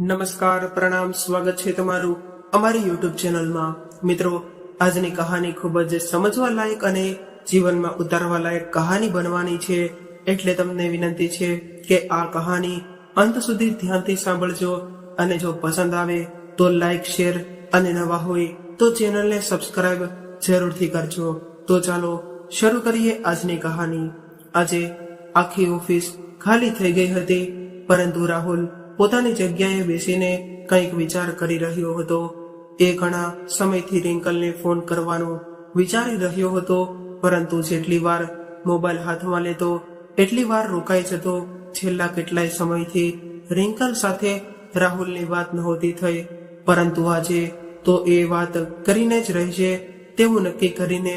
નમસ્કાર, પ્રણામ, સ્વાગત છે તમારું અમારી યુટ્યુબ ચેનલમાં. મિત્રો, આજની કહાની ખૂબ જ સમજવા લાયક અને જીવનમાં ઉતારવા લાયક કહાની બનવાની છે. એટલે તમને વિનંતી છે કે આ કહાની અંત સુધી ધ્યાનથી સાંભળજો અને જો પસંદ આવે તો લાઈક, શેર અને નવા હોય તો ચેનલને સબસ્ક્રાઇબ જરૂરથી કરજો. તો ચાલો શરૂ કરીએ આજની કહાની. આજે આખી ઓફિસ ખાલી થઈ ગઈ હતી, પરંતુ રાહુલ પોતાની જગ્યાએ બેસીને કંઈક વિચાર કરી રહ્યો હતો. એ ઘણા સમયથી રિંકલને ફોન કરવાનો વિચારી રહ્યો હતો, પરંતુ જેટલી વાર મોબાઈલ હાથમાં લેતો, એટલી વાર રોકાઈ જતો. છેલ્લા કેટલાય સમયથી રિંકલ સાથે રાહુલની વાત નહોતી થઈ, પરંતુ આજે તો એ વાત કરીને જ રહેશે તેવું નક્કી કરીને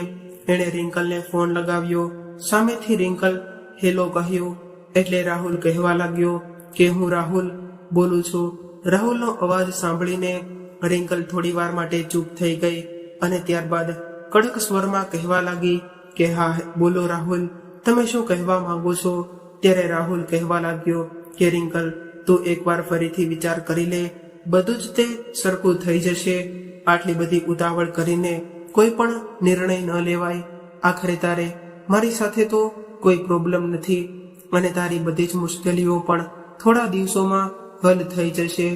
એણે રિંકલને ફોન લગાવ્યો. સામેથી રિંકલ, હેલો, કહ્યું. એટલે રાહુલ કહેવા લાગ્યો કે, હું રાહુલ બોલું છું. રાહુલનો અવાજ સાંભળીને રિંકલ થોડી વાર માટે ચૂપ થઈ ગઈ અને ત્યારબાદ કડક સ્વરમાં કહેવા લાગી કે, હા, બોલો રાહુલ, તમે શું કહેવા માંગો છો? ત્યારે રાહુલ કહેવા લાગ્યો કે, રિંકલ, તું એકવાર ફરીથી વિચાર કરી લે, બધું જ તે સરખું થઈ જશે. આટલી બધી ઉતાવળ કરીને કોઈ પણ નિર્ણય ન લેવાય. આખરે તારે મારી સાથે તો કોઈ પ્રોબ્લેમ નથી અને તારી બધી જ મુશ્કેલીઓ પણ થોડા દિવસોમાં હલ થઈ જશે.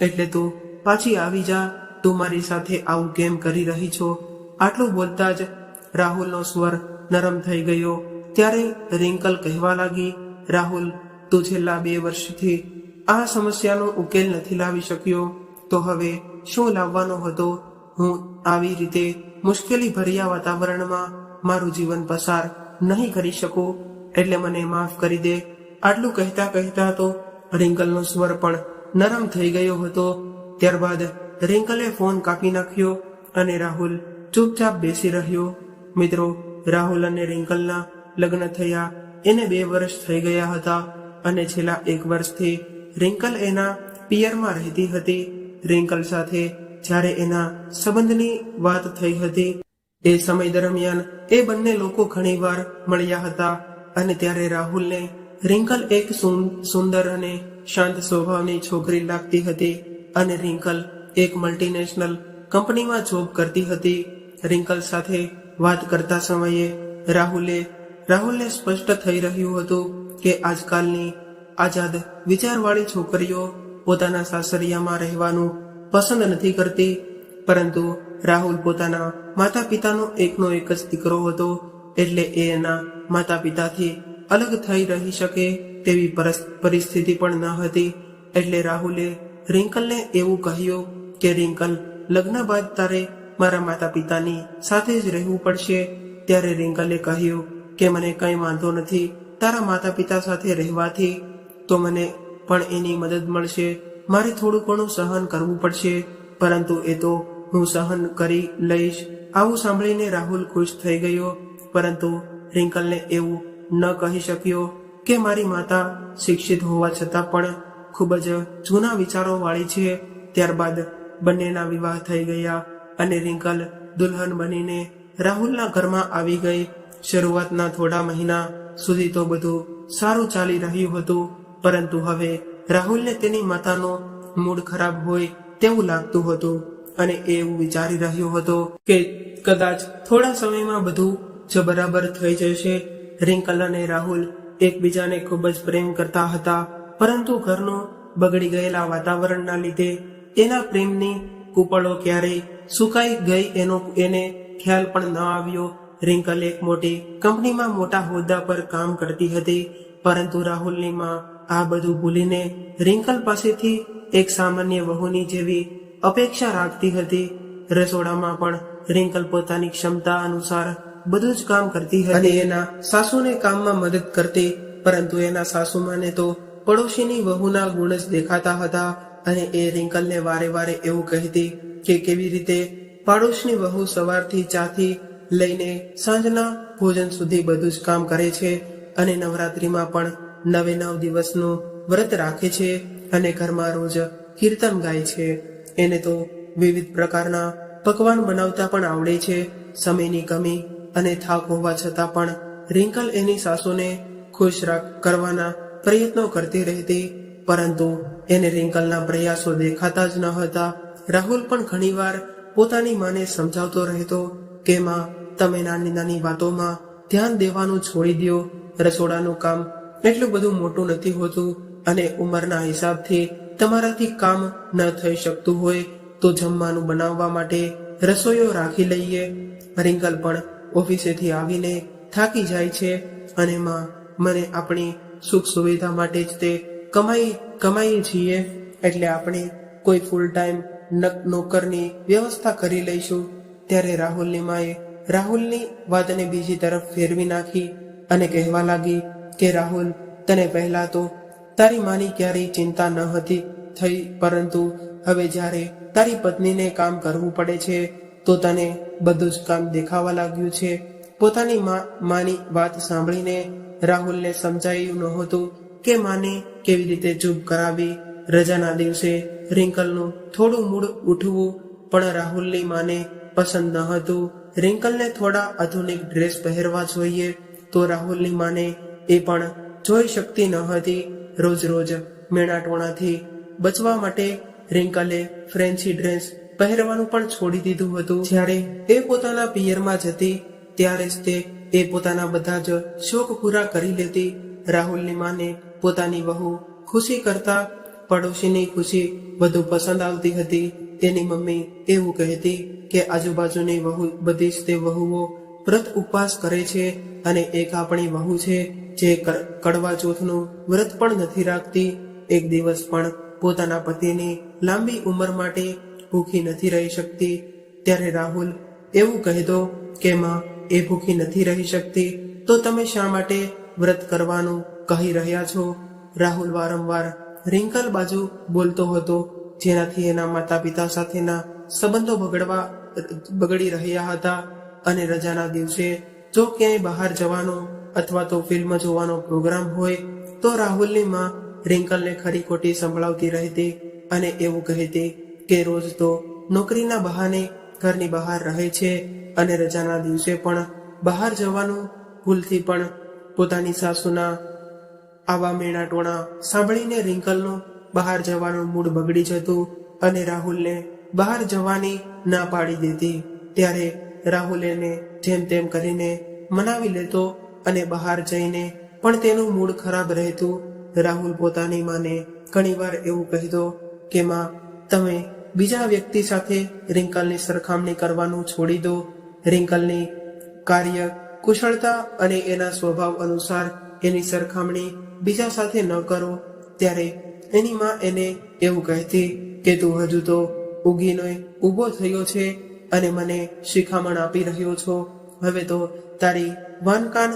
એટલે તું પાછી આવી જા. તું મારી સાથે આવું કેમ કરી રહી છો? આટલું બોલતા જ રાહુલનો સ્વર નરમ થઈ ગયો. ત્યારે રિંકલ કહેવા લાગી, રાહુલ, તું છેલ્લા બે વર્ષથી આ સમસ્યાનો ઉકેલ નથી લાવી શક્યો. તો હવે શું લાવવાનો હતો? હું આવી રીતે મુશ્કેલી ભર્યા વાતાવરણમાં મારું જીવન પસાર નહીં કરી શકું. એટલે મને માફ કરી દે. આટલું કહેતા કહેતા તો રિંકલનો સ્વર પણ નરમ થઈ ગયો હતો. ત્યારબાદ રિંકલે ફોન કાપી નાખ્યો અને રાહુલ ચૂપચાપ બેસી રહ્યો. મિત્રો, રાહુલ અને રિંકલના લગ્ન થયા. એને બે વર્ષ થઈ ગયા હતા અને છેલ્લા એક વર્ષથી રિંકલ એના પિયરમાં રહેતી હતી. રિંકલ સાથે જ્યારે એના સંબંધની વાત થઈ હતી, એ સમય દરમિયાન એ બંને લોકો ઘણીવાર મળ્યા હતા અને ત્યારે રાહુલને રિંકલ એક સુંદર અને શાંત સ્વભાવની છોકરી લાગતી હતી અને રિંકલ એક મલ્ટીનેશનલ કંપનીમાં જોબ કરતી હતી. રિંકલ સાથે વાત કરતા સમયે રાહુલે, રાહુલને સ્પષ્ટ થઈ રહ્યું હતું કે આજકાલની આઝાદ વિચારવાળી છોકરીઓ પોતાના સાસરિયામાં રહેવાનું પસંદ નથી કરતી. પરંતુ રાહુલ પોતાના માતા પિતાનો એકનો એક જ દીકરો હતો એટલે એ એના માતા પિતાથી અલગ થઈ રહી શકે તેવી પરસ- પરિસ્થિતિ પણ ન હતી. એટલે રાહુલે રિંકલને એવું કહ્યું કે, રિંકલ, લગ્ન બાદ તારે મારા માતા પિતાની સાથે જ રહેવું પડશે. ત્યારે રિંકલે કહ્યું કે, મને કંઈ વાંધો નથી. તારા માતા પિતા સાથે રહેવાથી તો મને પણ એની મદદ મળશે. મારે થોડું ઘણું સહન કરવું પડશે. પરંતુ એ તો હું સહન કરી લઈશ. આવું સાંભળીને રાહુલ ખુશ થઈ ગયો. પરંતુ રિંકલને એવું ન કહી શક્યો કે મારી માતા શિક્ષિત હોવા છતાં પણ ખૂબ જ જૂના વિચારો વાળી છે. ત્યારબાદ બંનેના વિવાહ થઈ ગયા અને રિંકલ દુલ્હન બનીને રાહુલના ઘરમાં આવી ગઈ. શરૂઆતના થોડા મહિના સુધી તો બધું સારું ચાલી રહ્યું હતું, પરંતુ હવે રાહુલને તેની માતાનો મૂડ ખરાબ હોય તેવું લાગતું હતું અને એવું વિચારી રહ્યો હતો કે કદાચ થોડા સમયમાં બધું જ બરાબર થઈ જશે રિંકલ અને રાહુલ એકબીજાને ખૂબ જ પ્રેમ કરતા હતા. પરંતુ ઘરનું બગડી ગયેલા વાતાવરણના લીધે એના પ્રેમની કૂપળો ક્યારેય સુકાઈ ગઈ એનો એને ખ્યાલ પણ ન આવ્યો. રિંકલ એક મોટી કંપનીમાં મોટા હોદ્દા પર કામ કરતી હતી, પરંતુ રાહુલની માં આ બધું ભૂલીને રિંકલ પાસેથી એક સામાન્ય વહુની જેવી અપેક્ષા રાખતી હતી. રસોડામાં પણ રિંકલ પોતાની ક્ષમતા અનુસાર બધું જ કામ કરતી હતી અને એના સાસુને કામમાં મદદ કરતી પરંતુ એના સાસુમાને તો પડોશીની વહુના ગુણ જ દેખાતા હતા અને એ રિંકલને વારે વારે એવું કહેતી કે કેવી રીતે પાડોશની વહુ સવારથી ચાથી લઈને સાંજના ભોજન સુધી બધું જ કામ કરે છે અને નવરાત્રીમાં પણ નવે નવ દિવસનું વ્રત રાખે છે અને ઘરમાં રોજ કીર્તન ગાય છે. એને તો વિવિધ પ્રકારના પકવાન બનાવતા પણ આવડે છે. સમયની કમી અને થાક હોવા છતાં પણ રિંકલ એની સાસુને ખુશ રાખ, કરવાના પ્રયત્નો કરતી રહેતી, પરંતુ એને રિંકલના પ્રયાસો દેખાતા જ ન હતા. રાહુલ પણ ઘણીવાર પોતાની માને સમજાવતો રહેતો કે, માં, તમે નાની નાની વાતોમાં ધ્યાન દેવાનું છોડી દો રસોડાનું કામ એટલું બધું મોટું નથી હોતું અને ઉંમરના હિસાબથી તમારાથી કામ ન થઈ શકતું હોય તો જમવાનું બનાવવા માટે રસોઈઓ રાખી લઈએ. રિંકલ પણ ઓફિસેથી આવીને થાકી જાય છે અને માં, મને આપણી સુખ સુવિધા માટે જ તે કમાઈ કમાઈએ છીએ. એટલે આપણે કોઈ ફૂલ ટાઈમ નોકરની વ્યવસ્થા કરી લઈશું. ત્યારે રાહુલની માએ રાહુલની વાતને બીજી તરફ ફેરવી નાખી અને કહેવા લાગી કે રાહુલ, તને પહેલા તો તારી માની ક્યારેય ચિંતા ન હતી થઈ, પરંતુ હવે જ્યારે તારી પત્નીને કામ કરવું પડે છે તો તને બધું જ કામ દેખાવા લાગ્યું છે. પોતાની માની વાત સાંભળીને રાહુલને સમજાયું નહોતું કે માને કેવી રીતે ચૂપ કરાવી રજાના દિવસે રિંકલનું થોડું મૂડ ઉઠવું, પણ રાહુલની માને પસંદ ન હતું. રિંકલને થોડા આધુનિક ડ્રેસ પહેરવા જોઈએ તો રાહુલની માને એ પણ જોઈ શકતી ન હતી. રોજ રોજ મેણાટોણાથી બચવા માટે રિંકલે ફ્રેન્ચી ડ્રેસ પહેરવાનું પણ છોડી દીધું હતું. જ્યારે એ પોતાના પિયરમાં જતી, ત્યારે જ તે એ પોતાના બધા જ શોખ પૂરા કરી લેતી. રાહુલની માને પોતાની વહુ ખુશી કરતા પડોશીની ખુશી વધુ પસંદ આવતી હતી. તેની મમ્મી એવું કહેતી કે આજુબાજુની વહુ બધી જ તે વહુઓ વ્રત ઉપવાસ કરે છે અને એક આપણી વહુ છે જે કડવા ચોથનું વ્રત પણ નથી રાખતી. એક દિવસ પણ પોતાના પતિની લાંબી ઉંમર માટે ભૂખી નથી રહી શકતી. ત્યારે રાહુલ એવું કહેતો કે, માં, એ ભૂખી નથી રહી શકતી. તો તમે શા માટે વ્રત કરવાનું કહી રહ્યા છો? રાહુલ વારંવાર રિંકલ બાજુ બોલતો હતો, જેનાથી એના માતા પિતા સાથેના સંબંધો બગડવા, બગડી રહ્યા હતા. અને રજાના દિવસે જો ક્યાંય બહાર જવાનો અથવા તો ફિલ્મ જોવાનો પ્રોગ્રામ હોય, તો રાહુલની માં રિંકલને ખરી ખોટી સંભળાવતી રહેતી અને એવું કહેતી કે રોજ તો નોકરીના બહાને ઘરની બહાર રહે છે અને રજાના દિવસે પણ બહાર જવાનું ભૂલથી પણ પોતાની સાસુના આવા મેણા ટોણા સાંભળીને રિંકલનું બહાર જવાનું મૂડ બગડી જતું અને રાહુલને બહાર જવાની ના પાડી દેતી. ત્યારે રાહુલ એને જેમ તેમ કરીને મનાવી લેતો અને બહાર જઈને પણ તેનું મૂડ ખરાબ રહેતું. રાહુલ પોતાની માને ઘણીવાર એવું કહેતો કે, માં તમે બીજા વ્યક્તિ સાથે રિંકલની સરખામણી કરવાનું છોડી દો. રિંકલની કાર્ય કુશળતા અને એના સ્વભાવ અનુસાર એની સરખામણી બીજા સાથે ન કરો. ત્યારે એની માં એને એવું કહેતી કે તું હજુ તો ઉગીને ઊભો થયો છે અને મને શિખામણ આપી રહ્યો છો. હવે તો તારી વાનકાન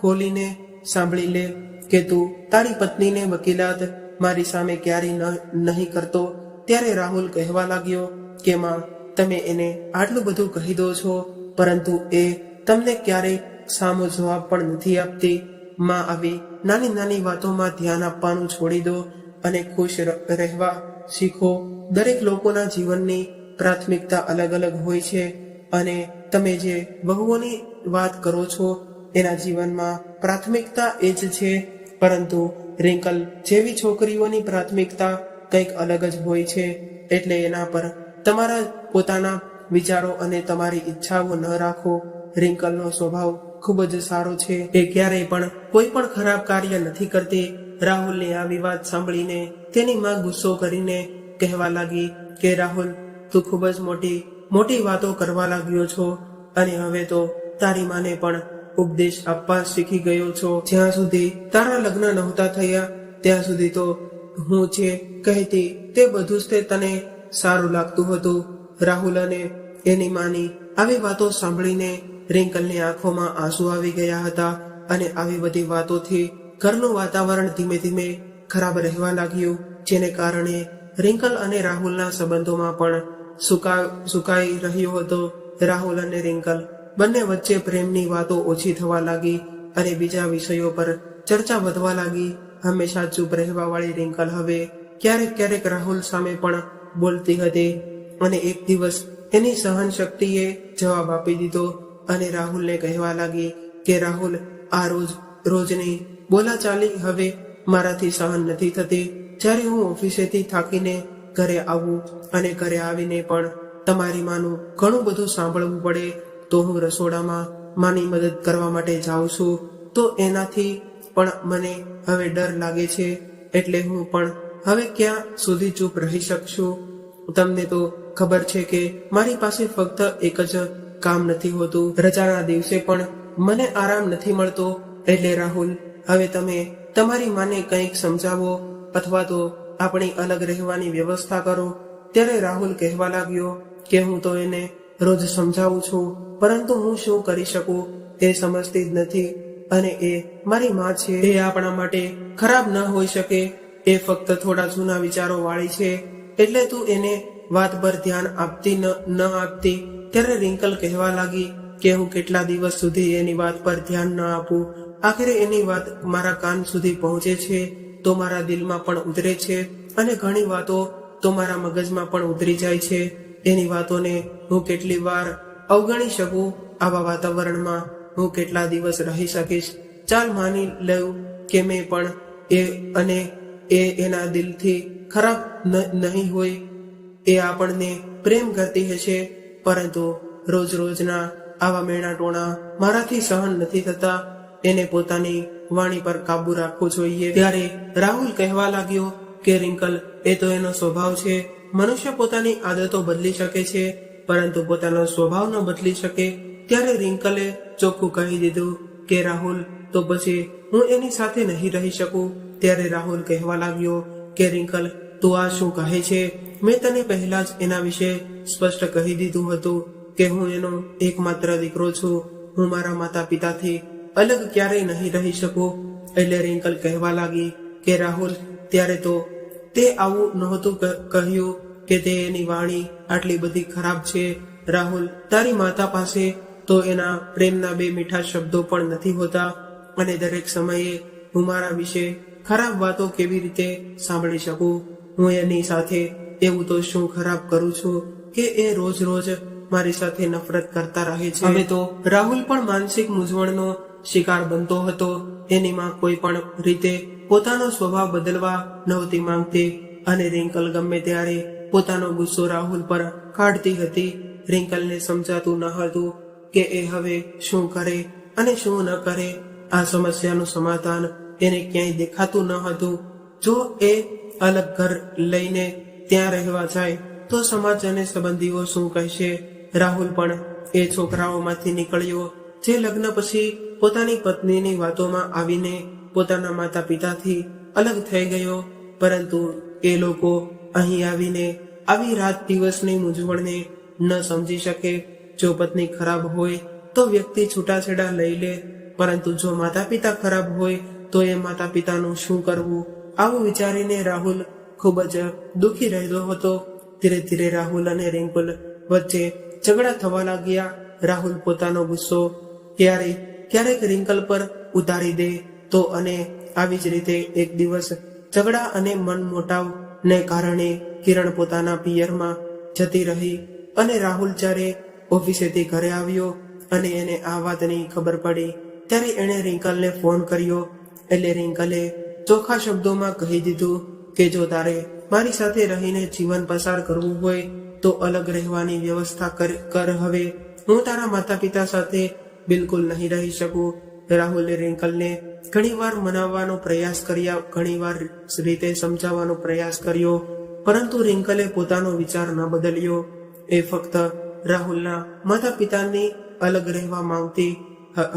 ખોલીને સાંભળી લે કે તું તારી પત્નીને વકીલાત મારી સામે ક્યારેય નહીં કરતો. ત્યારે રાહુલ કહેવા લાગ્યો કે, માં, તમે એને આટલું બધું કહી દો છો, પરંતુ એ તમને ક્યારેય સામો જવાબ પણ નથી આપતી. માં, આવી નાની નાની વાતોમાં ધ્યાન આપવાનું છોડી દો અને ખુશ રહેવા શીખો. દરેક લોકોના જીવનની પ્રાથમિકતા અલગ અલગ હોય છે અને તમે જે વહુઓની વાત કરો છો, એના જીવનમાં પ્રાથમિકતા એ જ છે. પરંતુ રિંકલ જેવી છોકરીઓની પ્રાથમિકતા કંઈક અલગ જ હોય છે એટલે એના પર તમારા પોતાના વિચારો અને તમારી ઈચ્છાઓ ન રાખો. રિંકલનો સ્વભાવ ખૂબ જ સારો છે. એ ક્યારેય પણ કોઈ પણ ખરાબ કાર્ય નથી કરતી. રાહુલને આ વિવાદ સાંભળીને તેની માં ગુસ્સો કરીને કહેવા લાગી કે, રાહુલ, તું ખૂબ જ મોટી મોટી વાતો કરવા લાગ્યો છો અને હવે તો તારી માને પણ ઉપદેશ આપવા શીખી ગયો છો. જ્યાં સુધી તારા લગ્ન નહોતા થયા, ત્યાં સુધી તો હું જે કહેતી તે બધું જ તે તને સારું લાગતું હતું. રાહુલ અને એની માની આવી વાતો સાંભળીને રિંકલની આંખોમાં આંસુ આવી ગયા હતા અને આવી બધી વાતોથી ઘરનું વાતાવરણ ધીમે ધીમે ખરાબ રહેવા લાગ્યું, જેને કારણે રિંકલ અને રાહુલના સંબંધોમાં પણ સુકા સુકાઈ રહ્યો હતો. રાહુલ અને રિંકલ બંને વચ્ચે પ્રેમની વાતો ઓછી થવા લાગી અને બીજા વિષયો પર ચર્ચા વધવા લાગી. હંમેશા ચૂપ રહેવા વાળી રિંકલ હવે ક્યારેક ક્યારેક રાહુલ સામે પણ બોલતી હતી અને એક દિવસ એની સહન શક્તિએ જવાબ આપી દીધો અને રાહુલને કહેવા લાગી કે રાહુલ, આ રોજ રોજની બોલાચાલી હવે મારાથી સહન નથી થતી. જ્યારે હું ઓફિસેથી થાકીને ઘરે આવું અને ઘરે આવીને પણ તમારી માનું ઘણું બધું સાંભળવું પડે, તો હું રસોડામાં માની મદદ કરવા માટે જાઉં છું. તો એનાથી પણ મને હવે ડર લાગે છે, એટલે હું પણ હવે ક્યાં સુધી ચૂપ રહી શકશું? તમને તો ખબર છે કે મારી પાસે ફક્ત એક જ કામ નથી હોતું. રજાના દિવસે પણ મને આરામ નથી મળતો. એટલે રાહુલ, હવે તમે તમારી માને કંઈક સમજાવો અથવા તો આપણી અલગ રહેવાની વ્યવસ્થા કરો. ત્યારે રાહુલ કહેવા લાગ્યો કે હું તો એને રોજ સમજાવું છું, પરંતુ હું શું કરી શકું એ સમજતી જ નથી. અને એ મારી માં છે. એ આપણા માટે ખરાબ ન હોઈ શકે. એ ફક્ત થોડા જૂના વિચારો વાળી છે. એટલે તું એને વાત પર ધ્યાન આપતી ન આપતી. ત્યારે રિંકલ કહેવા લાગી કે હું કેટલા દિવસ સુધી એની વાત પર ધ્યાન ન આપું. આખરે એની વાત મારા કાન સુધી પહોંચે છે, તો મારા દિલમાં પણ ઉતરે છે અને ઘણી વાતો તો મારા મગજમાં પણ ઉતરી જાય છે. એની વાતોને હું કેટલી વાર અવગણી શકું આવા વાતાવરણમાં? હું કેટલા દિવસ રહી શકીશ? ચાલ માની લઉં કે મેં પણ એ અને એ એના દિલથી ખરાબ નહીં હોય. એ આપણને પ્રેમ કરતી હશે, પરંતુ રોજ રોજના આવા મેણા ટોણા મારાથી સહન નથી થતા. એને પોતાની વાણી પર કાબુ રાખવો જોઈએ. ત્યારે રાહુલ કહેવા લાગ્યો કે રિંકલ, એ તો એનો સ્વભાવ છે. મનુષ્ય પોતાની આદતો બદલી શકે છે, પરંતુ પોતાનો સ્વભાવ ન બદલી શકે. ત્યારે રિંકલે ચોખ્ખું કહી દીધું કે રાહુલ, તો પછી હું એની સાથે નહીં રહી શકું. ત્યારે રાહુલ કહેવા લાગ્યો કે રિંકલ, તું આ શું કહે છે? મેં તને પહેલા જ એના વિશે સ્પષ્ટ કહી દીધું હતું કે હું એનો એકમાત્ર દીકરો છું. હું મારા માતા પિતાથી અલગ ક્યારેય નહીં રહી શકું. એટલે રિંકલ કહેવા લાગી કે રાહુલ, ત્યારે તો તે આવું નહોતું કહ્યું કે તે એની વાણી આટલી બધી ખરાબ છે. રાહુલ, તારી માતા પાસે તો એના પ્રેમના બે મીઠા શબ્દો પણ નથી હોતા અને દરેક સમયે હું મારા વિશે ખરાબ વાતો કેવી રીતે સાંભળી શકું? હું એની સાથે એવું તો શું ખરાબ કરું છું કે એ રોજ રોજ મારી સાથે નફરત કરતા રહે છે? હવે તો રાહુલ પણ માનસિક મૂંઝવણનો શિકાર બનતો હતો. એની માં કોઈ પણ રીતે પોતાનો સ્વભાવ બદલવા નહોતી માંગતી અને રિંકલ ગમે ત્યારે પોતાનો ગુસ્સો રાહુલ પર કાઢતી હતી. રિંકલને સમજાતું ન હતું કે એ હવે શું કરે અને શું ન કરે, આ સમસ્યાનું સમાધાન એને ક્યાંય દેખાતું ન હતું. જો એ અલગ ઘર લઈને ત્યાં રહેવા જાય, તો સમાજ અને સંબંધીઓ શું કહેશે? રાહુલ પણ એ છોકરાઓમાંથી નીકળ્યો, જે લગ્ન પછી પોતાની પત્નીની વાતોમાં આવીને પોતાના માતા પિતાથી અલગ થઈ ગયો. પરંતુ એ લોકો અહીં આવીને આવી રાત દિવસની મૂંઝવણને ન સમજી શકે. જો પત્ની ખરાબ હોય, તો વ્યક્તિ છૂટાછેડા લઈ લે. પરંતુ જો માતા પિતા ખરાબ હોય, તો એ માતા પિતાનું શું કરવું? આવું વિચારીને રાહુલ ખૂબ જ દુઃખી રહેતો હતો. ધીરે ધીરે રાહુલ અને રિંકુલ વચ્ચે ઝઘડા થવા લાગ્યા. રાહુલ પોતાનો ગુસ્સો ક્યારે, ક્યારેક રિંકલ પર ઉતારી દે તો અને આવી જ રીતે એક દિવસ ઝઘડા અને મન મોટાવ ને કારણે કિરણ પોતાના પિયરમાં જતી રહી અને રાહુલ જ્યારે ઓફિસેથી ઘરે આવ્યો અને એને આ વાતની ખબર પડી. ત્યારે એણે રિંકલને ફોન કર્યો. એટલે રિંકલે ચોખ્ખા શબ્દોમાં કહી દીધું કે જો તારે મારી સાથે રહીને જીવન પસાર કરવું હોય, તો અલગ રહેવાની વ્યવસ્થા કર હવે. હું તારા માતા પિતા સાથે બિલકુલ નહીં રહી શકું. રાહુલે રિંકલને ઘણીવાર મનાવવાનો પ્રયાસ કર્યા, ઘણીવાર રીતે સમજાવવાનો પ્રયાસ કર્યો. પરંતુ રિંકલે પોતાનો વિચાર ન બદલ્યો. એ ફક્ત રાહુલના માતા પિતાને અલગ રહેવા માંગતી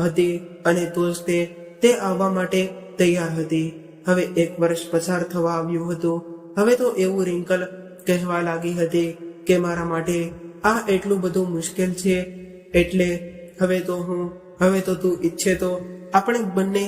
હતી અને તો જ તે તે આવવા માટે તૈયાર હતી. હવે એક વર્ષ પસાર થવા આવ્યું હતું. હવે તો એવું રિંકલ કહેવા લાગી હતી કે મારા માટે આ એટલું બધું મુશ્કેલ છે, એટલે હવે તો હું, હવે તો તું ઈચ્છે તો આપણે બંને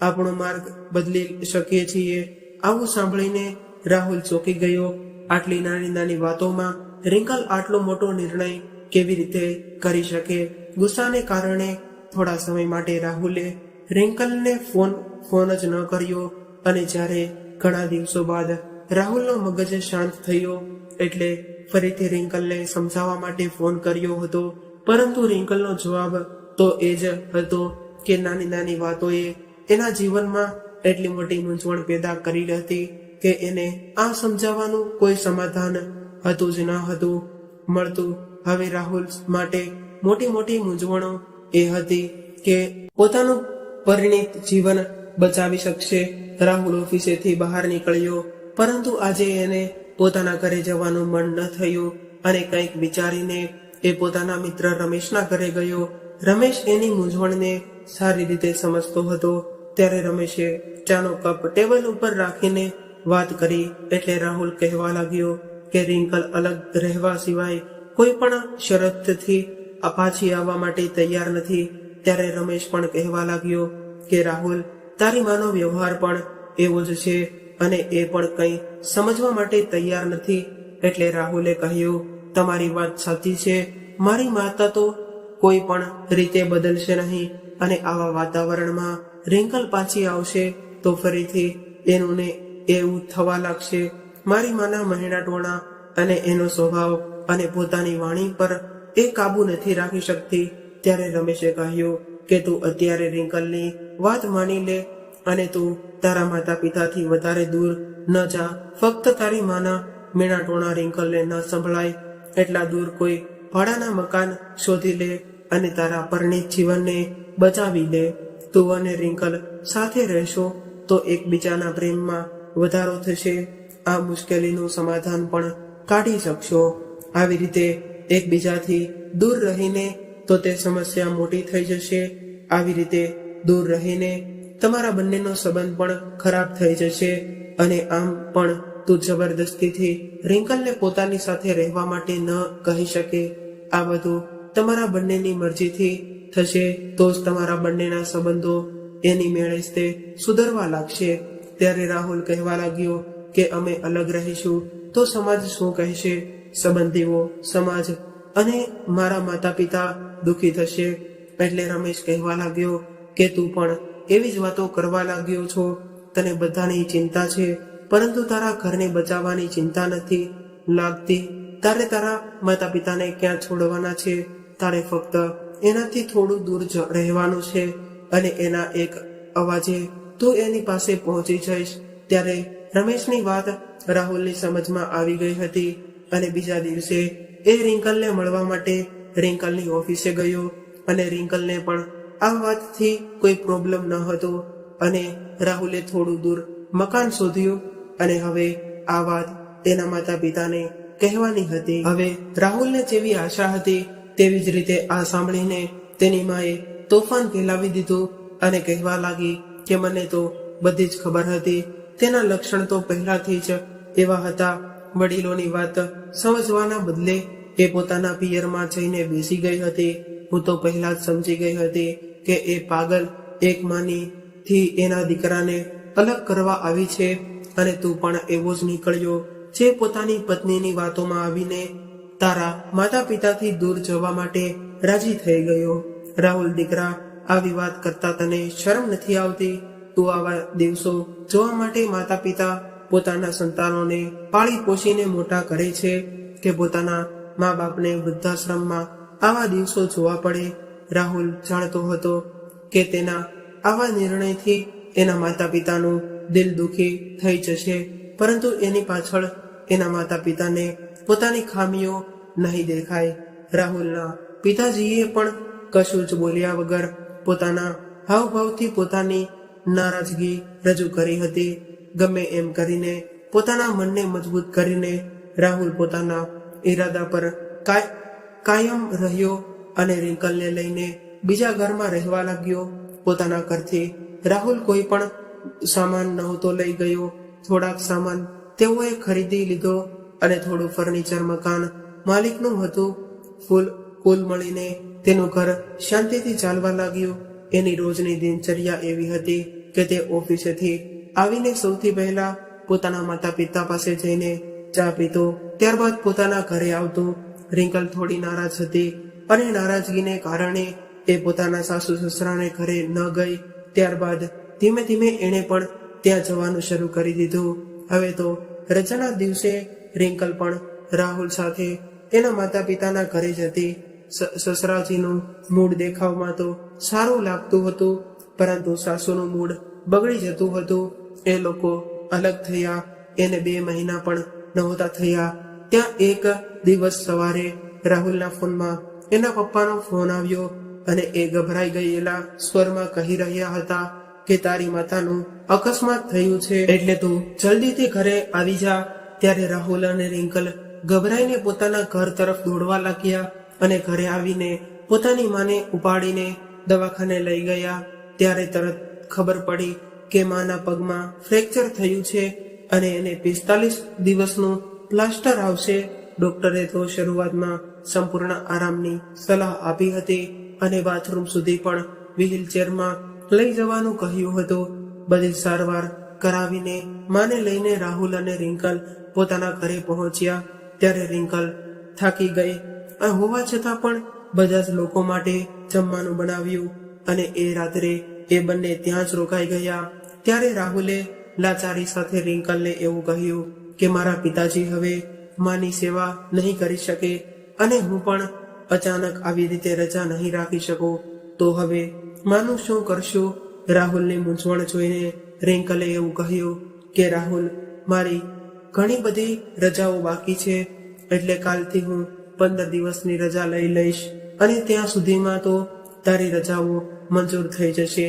આપણો માર્ગ બદલી શકીએ છીએ. આવું સાંભળીને રાહુલ ચોકી ગયો. આટલી નાની નાની વાતોમાં રિંકલ આટલો મોટો નિર્ણય કેવી રીતે કરી શકે? ગુસ્સાને કારણે થોડા સમય માટે રાહુલે રિંકલને ફોન ફોન જ ન કર્યો અને જ્યારે ઘણા દિવસો બાદ રાહુલનો મગજ શાંત થયો એટલે ફરીથી રિંકલને સમજાવવા માટે ફોન કર્યો હતો. પરંતુ રિંકલનો જવાબ તો એ જ હતો કે નાની નાની વાતોએ એના જીવનમાં એટલી મોટી મૂંઝવણ પેદા કરી હતી કે એને આ સમજાવવાનું કોઈ સમાધાન હતું જ ન હતું. મળતું હવે રાહુલ માટે મોટી મોટી મૂંઝવણો એ હતી કે પોતાનું પરિણીત જીવન બચાવી શકશે. રાહુલ ઓફિસેથી બહાર નીકળ્યો, પરંતુ આજે એને પોતાના ઘરે જવાનું મન ન થયું અને કંઈક વિચારીને એ પોતાના મિત્ર રમેશના ઘરે ગયો. રમેશ એની મૂંઝવણને સારી રીતે સમજતો હતો. ત્યારે રમેશે ચાનો કપ ટેબલ ઉપર રાખીને વાત કરી, એટલે રાહુલ કહેવા લાગ્યો કે રિંકલ અલગ રહેવા સિવાય કોઈ પણ શરતથી અપાછી પાછી આવવા માટે તૈયાર નથી. ત્યારે રમેશ પણ કહેવા લાગ્યો કે, રાહુલ, તારી માનો વ્યવહાર પણ એવો જ છે અને એ પણ કંઈ સમજવા માટે તૈયાર નથી. એટલે રાહુલે કહ્યું, તમારી વાત સાચી છે. મારી માતા તો કોઈ પણ રીતે બદલશે નહીં અને આવા વાતાવરણમાં રિંકલ પાછી આવશે તો ફરીથી એનું ને એવું થવા લાગશે. મારી માના મહિના ટોણા અને એનો સ્વભાવ અને પોતાની વાણી પર એ કાબુ નથી રાખી શકતી. ત્યારે રમેશે કહ્યું કે તું અત્યારે રિંકલની વાત માની લે અને તું તારા માતા પિતાથી વધારે દૂર ન જા. ફક્ત તારી માના મીણા ટોણા રિંકલને ન સંભળાય. એટલા દૂર કોઈ ભાડાના મકાન શોધી લે અને તારા પરણિત જીવનને બચાવી લે. તું અને રિંકલ સાથે રહેશો તો એકબીજાના પ્રેમમાં વધારો થશે. આ મુશ્કેલીનું સમાધાન પણ કાઢી શકશો. આવી રીતે એકબીજાથી દૂર રહીને તો તે સમસ્યા મોટી થઈ જશે. આવી રીતે દૂર રહીને તમારા બંનેનો સંબંધ પણ ખરાબ થઈ જશે અને આમ પણ તું જબરદસ્તીથી રિંકલને પોતાની સાથે રહેવા માટે ન કહી શકે. આ બધું તમારા બંનેની મરજીથી થશે તો જ તમારા બંનેના સંબંધો એની મેળે સુધરવા લાગશે. ત્યારે રાહુલ કહેવા લાગ્યો કે અમે અલગ રહીશું, તો સમાજ શું કહેશે? સંબંધીઓ, સમાજ અને મારા માતા પિતા દુખી થશે. એટલે રમેશ કહેવા લાગ્યો કે, તું પણ એવી જ વાતો કરવા લાગ્યો છો. તને બધાની ચિંતા છે, પરંતુ તારા ઘરને બચાવવાની ચિંતા નથી લાગતી. તારે તારા માતા પિતાને ક્યાં છોડવાના છે? તારે ફક્ત એનાથી થોડું દૂર રહેવાનું છે અને એના એક અવાજે તું એની પાસે પહોંચી જઈશ. ત્યારે રમેશની વાત રાહુલની સમજમાં આવી ગઈ હતી. અને બીજા દિવસે એ રિંકલને મળવા માટે રિંકલની ઓફિસે ગયો અને રિંકલને પણ આ વાતથી કોઈ પ્રોબ્લેમ ન હતો અને રાહુલે થોડું દૂર મકાન શોધ્યું અને હવે આ વાત તેના માતા પિતાને કહેવાની હતી. હવે રાહુલને જેવી આશા હતી તેવી જ રીતે આ સાંભળીને તેની માએ તોફાન ફેલાવી દીધું અને કહેવા લાગી કે મને તો બધી જ ખબર હતી. તેના લક્ષણ તો પહેલાથી જ એવા હતા વડીલોની વાત સમજવાના બદલે એ પોતાના પિયરમાં જઈને બેસી ગઈ હતી. હું તો પહેલા જ સમજી ગઈ હતી કે એ પાગલ એક માની થી એના દીકરાને અલગ કરવા આવી છે અને તું પણ એવો જ નીકળ્યો જે પોતાની પત્નીની વાતોમાં આવીને તારા માતા પિતાથી દૂર જવા માટે રાજી થઈ ગયો. રાહુલ દીકરા, આવી વાત કરતા તને શરમ નથી આવતી? તું આવા દિવસો જોવા માટે માતા પિતા પોતાના સંતાનોને પાળી પોષીને મોટા કરે છે કે પોતાના મા બાપને વૃદ્ધાશ્રમમાં આવા દિવસો જોવા પડે. રાહુલ જાણતો હતો કે તેના આવા નિર્ણયથી એના માતા પિતાનું દિલ દુખી થઈ જશે, પરંતુ એની પાછળ એના માતા પિતાને પોતાની ખામીઓ નહીં દેખાય. રાહુલના પિતાજીએ પણ કશું જ બોલ્યા વગર પોતાના હાવભાવથી પોતાની નારાજગી રજૂ કરી હતી. ગમે એમ કરીને પોતાના મનને મજબૂત કરીને રાહુલ પોતાના ઈરાદા પર કાય- કાયમ રહ્યો અને રિંકલને લઈને બીજા ઘરમાં રહેવા લાગ્યો. પોતાના ઘરથી રાહુલ કોઈ પણ સામાન નહોતો લઈ ગયો. થોડાક સામાન તેઓએ ખરીદી લીધો અને થોડું ફર્નિચર મકાન માલિકનું હતું. ફૂલ, કુલ મળીને તેનું ઘર શાંતિથી ચાલવા લાગ્યું. એની રોજની દિનચર્યા એવી હતી કે તે ઓફિસેથી આવીને સૌથી પહેલા પોતાના માતા પિતા પાસે જઈને ચા પીતો ત્યારબાદ પોતાના ઘરે આવતો. રિંકલ થોડી નારાજ હતી અને નારાજગીને કારણે એ પોતાના સાસુ સસરાને ઘરે ન ગઈ. ત્યારબાદ ધીમે ધીમે એણે પણ ત્યાં જવાનું શરૂ કરી દીધું. હવે તો રજાના દિવસે રિંકલ પણ રાહુલ સાથે તેના માતા પિતાના ઘરે જતી સસરાજીનું મૂડ દેખાવમાં તો સારું લાગતું હતું, પરંતુ સાસુનું મૂડ બગડી જતું હતું. એ લોકો અલગ થયા. એને બે મહિના પણ નહોતા થયા. ત્યાં એક દિવસ સવારે રાહુલના ફોનમાં એના પપ્પાનો ફોન આવ્યો અને એ ગભરાઈ ગયેલા સ્વરમાં કહી રહ્યા હતા કે તારી માતાનું અકસ્માત થયું છે. એટલે તું જલ્દીથી ઘરે આવી જા. ત્યારે રાહુલ અને રિંકલ ગભરાઈને પોતાના ઘર તરફ દોડવા લાગ્યા અને ઘરે આવીને પોતાની માને ઉપાડીને દવાખાને લઈ ગયા. ત્યારે તરત ખબર પડી કે માના પગમાં ફ્રેક્ચર થયું છે અને એને પિસ્તાલીસ દિવસનું પ્લાસ્ટર આવશે. ડોક્ટરે તો શરૂઆતમાં સંપૂર્ણ આરામની સલાહ આપી હતી અને બાથરૂમ સુધી પણ વ્હીલચેરમાં લઈ જવાનું કહ્યું હતું. બધી સારવાર કરાવીને, માને લઈને રાહુલ અને રિંકલ પોતાના ઘરે પહોંચ્યા. ત્યારે રિંકલ થાકી ગઈ. આ હોવા છતાં પણ બધા જ લોકો માટે જમવાનું બનાવ્યું અને એ રાત્રે એ બંને ત્યાં જ રોકાઈ ગયા. ત્યારે રાહુલે લાચારી સાથે રિંકલને એવું કહ્યું કે, મારા પિતાજી હવે માની સેવા નહીં કરી શકે અને હું પણ અચાનક આવી રીતે રજા નહીં રાખી શકું, તો હવે માનું શું કરશું? રાહુલની મૂંઝવણ જોઈને રિંકલે એવું કહ્યું કે, રાહુલ, મારી ઘણી બધી રજાઓ બાકી છે, એટલે કાલથી હું પંદર દિવસની રજા લઈ લઈશ અને ત્યાં સુધીમાં તો તારી રજાઓ મંજૂર થઈ જશે,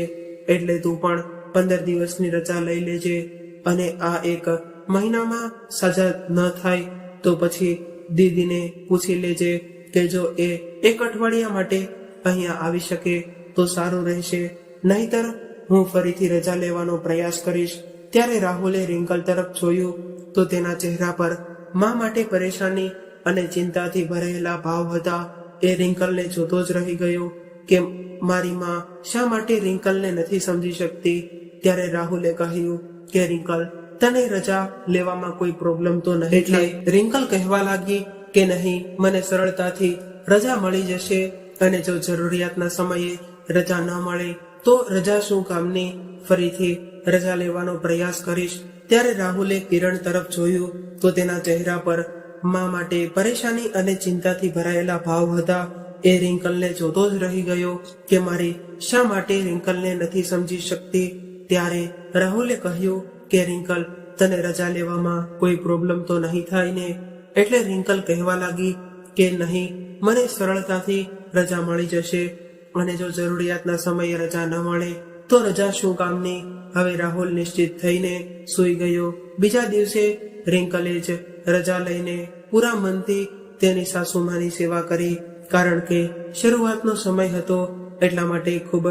એટલે તું પણ પંદર દિવસની રજા લઈ લેજે અને આ એક મહિનામાં સજા ન થાય તો પછી દીદીને પૂછી લેજે કે જો એ એક અઠવાડિયા માટે અહીંયા આવી શકે તો સારું રહેશે. નહીતર હું ફરીથી રજા લેવાનો પ્રયાસ કરીશ. ત્યારે રાહુલે રિંકલ તરફ જોયું તો તેના ચહેરા પર મા માટે પરેશાની અને ચિંતાથી ભરેલા ભાવ હતા. એ રિંકલને જોતો જ રહી ગયો કે મારી માં શા માટે રિંકલને નથી સમજી શકતી? ત્યારે રાહુલે કહ્યું કે રિંકલ તને રજા લેવામાં કોઈ પ્રોબ્લેમ તો નહીં એટલે રિંકલ કહેવા લાગી કે નહીં મને સરળતાથી રજા મળી જશે અને જો જરૂરિયાતના સમયે રજા ન મળે તો રજા શું કામની? ફરીથી રજા લેવાનો પ્રયાસ કરીશ. ત્યારે રાહુલે કિરણ તરફ જોયું તો તેના ચહેરા પર મા માટે પરેશાની અને ચિંતાથી ભરાયેલા ભાવ હતા. એ રિંકલને જોતો જ રહી ગયો કે મારી શા માટે રિંકલને નથી સમજી શકતી? ત્યારે રાહુલે કહ્યું કે રિંકલ, તને રજા લેવામાં કોઈ પ્રોબ્લેમ તો નહીં થાય ને? એટલે રિંકલ કહેવા લાગી કે નહીં, મને સરળતાથી રજા મળી જશે. અને જો જરૂરિયાતના સમયે રજા ન મળે, તો રજા શું કામની? હવે રાહુલ નિશ્ચિત થઈને સૂઈ ગયો. બીજા દિવસે રિંકલે જ રજા લઈને પૂરા મનથી તેની સાસુમાની સેવા કરી. કારણ કે શરૂઆતનો સમય હતો એટલા માટે ખૂબ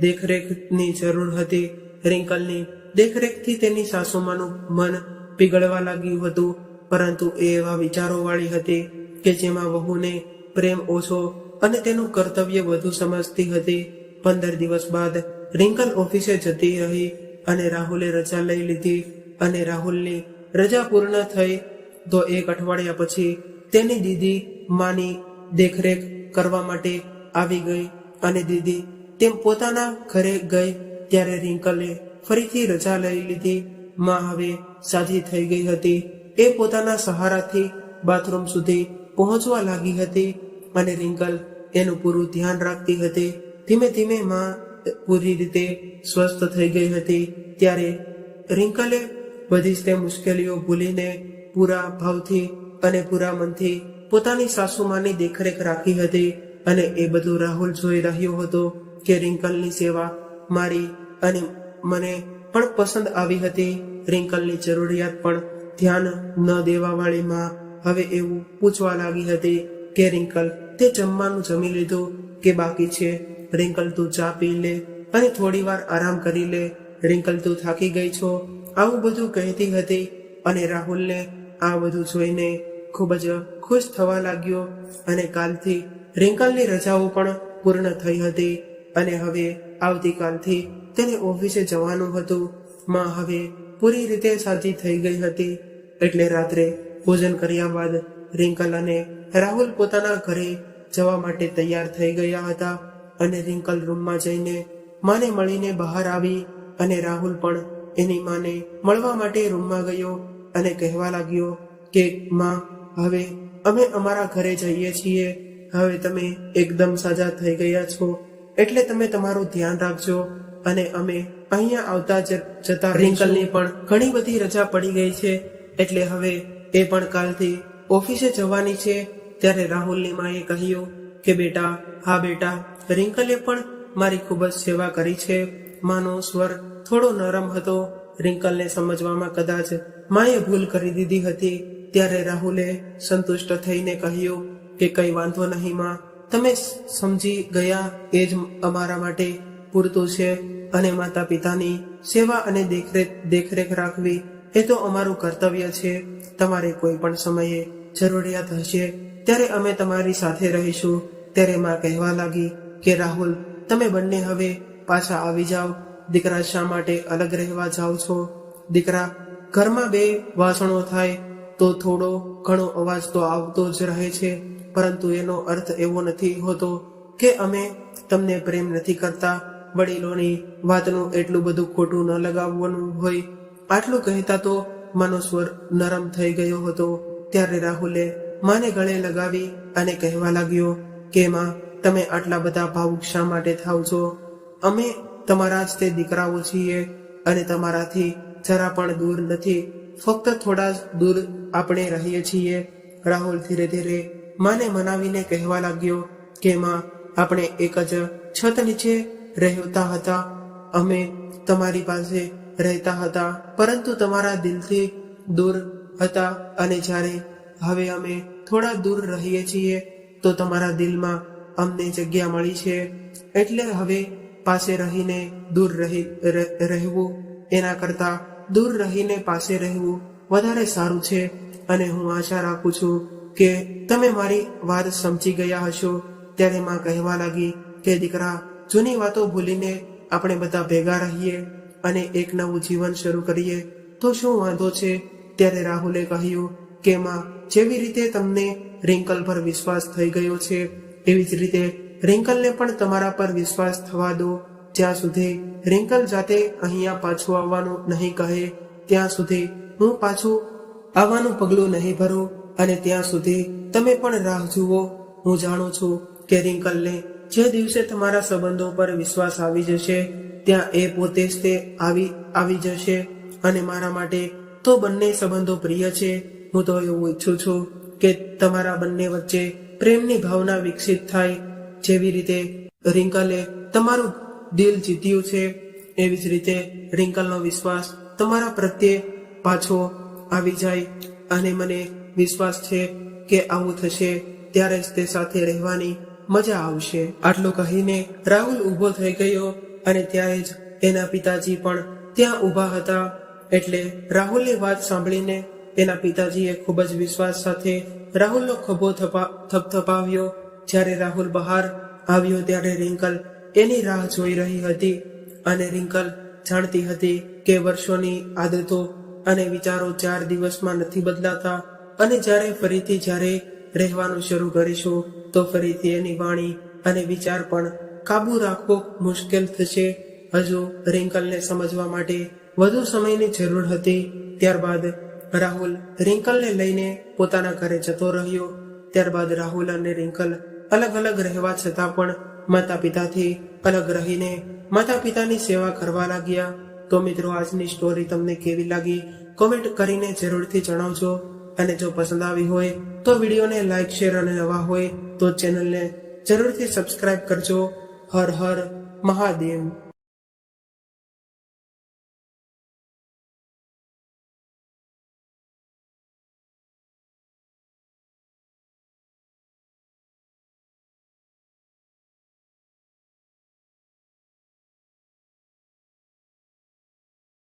દેખરેખની જરૂર હતી. રિંકલની દેખરેખથી તેની સાસુમાનું મન પીગળવા લાગ્યું હતું, પરંતુ એ એવા વિચારો વાળી હતી કે જેમાં વહુને પ્રેમ ઓછો અને તેનું કર્તવ્ય વધુ સમજતી હતી. પંદર દિવસ બાદ રિંકલ ઓફિસે જતી રહી અને રાહુલે રજા લઈ લીધી અને રાહુલની રજા પૂર્ણ થઈ. તો એક અઠવાડિયા પછી તેની દીદી માની દેખરેખ કરવા માટે આવી ગઈ અને દીદી તેમ પોતાના ઘરે ગઈ ત્યારે રિંકલે ફરીથી રજા લઈ લીધી. માં હવે સાજી થઈ ગઈ હતી. એ પોતાના સહારાથી બાથરૂમ સુધી પહોંચવા લાગી હતી અને રિંકલ એનું પૂરું ધ્યાન રાખતી હતી. ધીમે ધીમે માં પૂરી રીતે સ્વસ્થ થઈ ગઈ હતી. ત્યારે રિંકલે બધી તે મુશ્કેલીઓ ભૂલીને પૂરા ભાવથી અને પૂરા મનથી પોતાની સાસુમાની દેખરેખ રાખી હતી અને એ બધું રાહુલ જોઈ રહ્યો હતો. કે રિંકલની સેવા મારી અને મને પણ પસંદ આવી હતી. રિંકલની જરૂરિયાત પણ ધ્યાન ન દેવા વાળી માં હવે એવું પૂછવા લાગી હતી કે રિંકલ તે જમવાનું જમી લીધું કે બાકી છે? રિંકલ, તું ચા પી લે અને થોડી વાર આરામ કરી લે. રિંકલ, તું થાકી ગઈ છો? આવું બધું કહેતી હતી અને રાહુલને આ બધું જોઈને ખૂબ જ ખુશ થવા લાગ્યો અને કાલથી રિંકલની રજાઓ પણ પૂર્ણ થઈ હતી. અને હવે આવતીકાલથી તેને ઓફિસે જવાનું હતું. માં હવે પૂરી રીતે સાજી થઈ ગઈ હતી. એટલે રાત્રે ભોજન કર્યા બાદ રિંકલ અને રાહુલ પોતાના ઘરે જવા માટે તૈયાર થઈ ગયા હતા અને રિંકલ રૂમમાં જઈને માને મળીને બહાર આવી અને રાહુલ પણ એની માને મળવા માટે રૂમમાં ગયો અને કહેવા લાગ્યો કે, માં, હવે અમે અમારા ઘરે જઈએ છીએ. હવે તમે એકદમ સાજા થઈ ગયા છો. એટલે તમે તમારું ધ્યાન રાખજો અને અમે અહીંયા આવતા જતા રિંકલની પણ ઘણી બધી રજા પડી ગઈ છે. એટલે હવે એ પણ કાલથી ઓફિસે જવાની છે. ત્યારે રાહુલની માએ કહ્યું કે, બેટા, હા બેટા, રિંકલે પણ મારી ખૂબ જ સેવા કરી છે. માનો સ્વર થોડો નરમ હતો. રિંકલને સમજવામાં કદાચ માએ ભૂલ કરી દીધી હતી. ત્યારે રાહુલે સંતુષ્ટ થઈને કહ્યું કે, કઈ વાંધો નહીં, માં. તમે સમજી ગયા એ જ અમારા માટે પૂરતું છે અને માતા પિતાની સેવા અને દેખરેખ દેખરેખ રાખવી એ તો અમારું કર્તવ્ય છે. તમારે કોઈ પણ સમયે જરૂરિયાત હશે ત્યારે અમે તમારી સાથે રહીશું. ત્યારે માં કહેવા લાગી કે રાહુલ, તમે બંને હવે પાછા આવી જાઓ. દીકરા શા માટે અલગ રહેવા જાઓ છો? દીકરા, ઘરમાં બે વાસણો થાય તો થોડો ઘણો અવાજ તો આવતો જ રહે છે. પરંતુ એનો અર્થ એવો નથી હોતો કે અમે તમને પ્રેમ નથી કરતા. વડીલોની વાતનું એટલું બધું ખોટું ન લગાવવાનું હોય. આટલું કહેતા તો માનો સ્વર નરમ થઈ ગયો હતો. ત્યારે રાહુલે માને ગળે લગાવી અને કહેવા લાગ્યો કે, માં, તમે આટલા બધા ભાવુક શા માટે થાવ છો? અમે તમારા જ તે દીકરાઓ છીએ અને તમારાથી જરા પણ દૂર નથી. ફક્ત થોડા દૂર આપણે રહીએ છીએ. રાહુલ ધીરે ધીરે માને મનાવીને કહેવા લાગ્યો કે માં, આપણે એક જ છત નીચે રહેતા હતા. અમે તમારી પાસે રહેતા હતા, પરંતુ તમારા દિલથી દૂર હતા અને જ્યારે હવે અમે થોડા દૂર રહીએ છીએ, તો તમારા દિલમાં અમને જગ્યા મળી છે. એટલે હવે પાસે રહીને દૂર રહી રહેવું, એના કરતાં દૂર રહીને પાસે રહેવું વધારે સારું છે, અને હું આશા રાખું છું કે તમે મારી વાત સમજી ગયા હશો? ત્યારે માં કહેવા લાગી કે, દીકરા, જૂની વાતો ભૂલીને આપણે બધા ભેગા રહીએ અને એક નવું જીવન શરૂ કરીએ, તો શું વાંધો છે? ત્યારે રાહુલે કહ્યું કે, માં, જેવી રીતે તમને રિંકલ પર વિશ્વાસ થઈ ગયો છે, એવી જ રીતે રિંકલને પણ તમારા પર વિશ્વાસ થવા દો. જ્યાં સુધી રિંકલ જાતે અહીંયા પાછું આવવાનું નહીં કહે, ત્યાં સુધી હું પાછું આવવાનું પગલું નહીં ભરું. અને ત્યાં સુધી તમે પણ રાહ જુઓ, હું જાણું છું કે રિંકલને જે દિવસે તમારા સંબંધો પર વિશ્વાસ આવી જશે, ત્યાં એ પોતે જ તે આવી આવી જશે. અને મારા માટે તો બંને સંબંધો પ્રિય છે. હું તો એવું ઈચ્છું છું કે તમારા બંને વચ્ચે પ્રેમની ભાવના વિકસિત થાય. જેવી રીતે રિંકલે તમારું દિલ જીત્યું છે, એવી જ રીતે રિંકલનો વિશ્વાસ તમારા પ્રત્યે પાછો આવી જાય. અને મને વિશ્વાસ છે કે આવું થશે, ત્યારે જ તે સાથે રહેવાની મજા આવશે. આટલું કહીને રાહુલ ઊભો થઈ ગયો અને ત્યારે જ એના પિતાજી પણ ત્યાં ઊભા હતા. એટલે રાહુલની વાત સાંભળીને એના પિતાજીએ ખૂબ જ વિશ્વાસ સાથે રાહુલનો ખભો થપા, થપથપાવ્યો. જ્યારે રાહુલ બહાર આવ્યો ત્યારે રિંકલ એની રાહ જોઈ રહી હતી અને રિંકલ જાણતી હતી કે વર્ષોની આદતો અને વિચારો ચાર દિવસમાં નથી બદલાતા. અને જ્યારે ફરીથી જ્યારે રહેવાનું શરૂ કરીશું, તો ફરીથી એની વાણી અને વિચાર પણ કાબુ રાખવો મુશ્કેલ થશે. હજુ રિંકલને સમજવા માટે વધુ સમયની જરૂર હતી. ત્યારબાદ રાહુલ રિંકલને લઈને પોતાના ઘરે જતો રહ્યો. ત્યારબાદ રાહુલ અને રિંકલ અલગ અલગ રહેવા છતાં પણ માતા પિતાથી અલગ રહીને માતા પિતાની સેવા કરવા લાગ્યા. તો મિત્રો, આજની સ્ટોરી તમને કેવી લાગી? કોમેન્ટ કરીને જરૂરથી જણાવજો. અને જો પસંદ આવી હોય તો વિડીયોને લાઈક શેર અને નવા હોય તો ચેનલને જરૂરથી સબસ્ક્રાઇબ કરજો. હર હર મહાદેવ.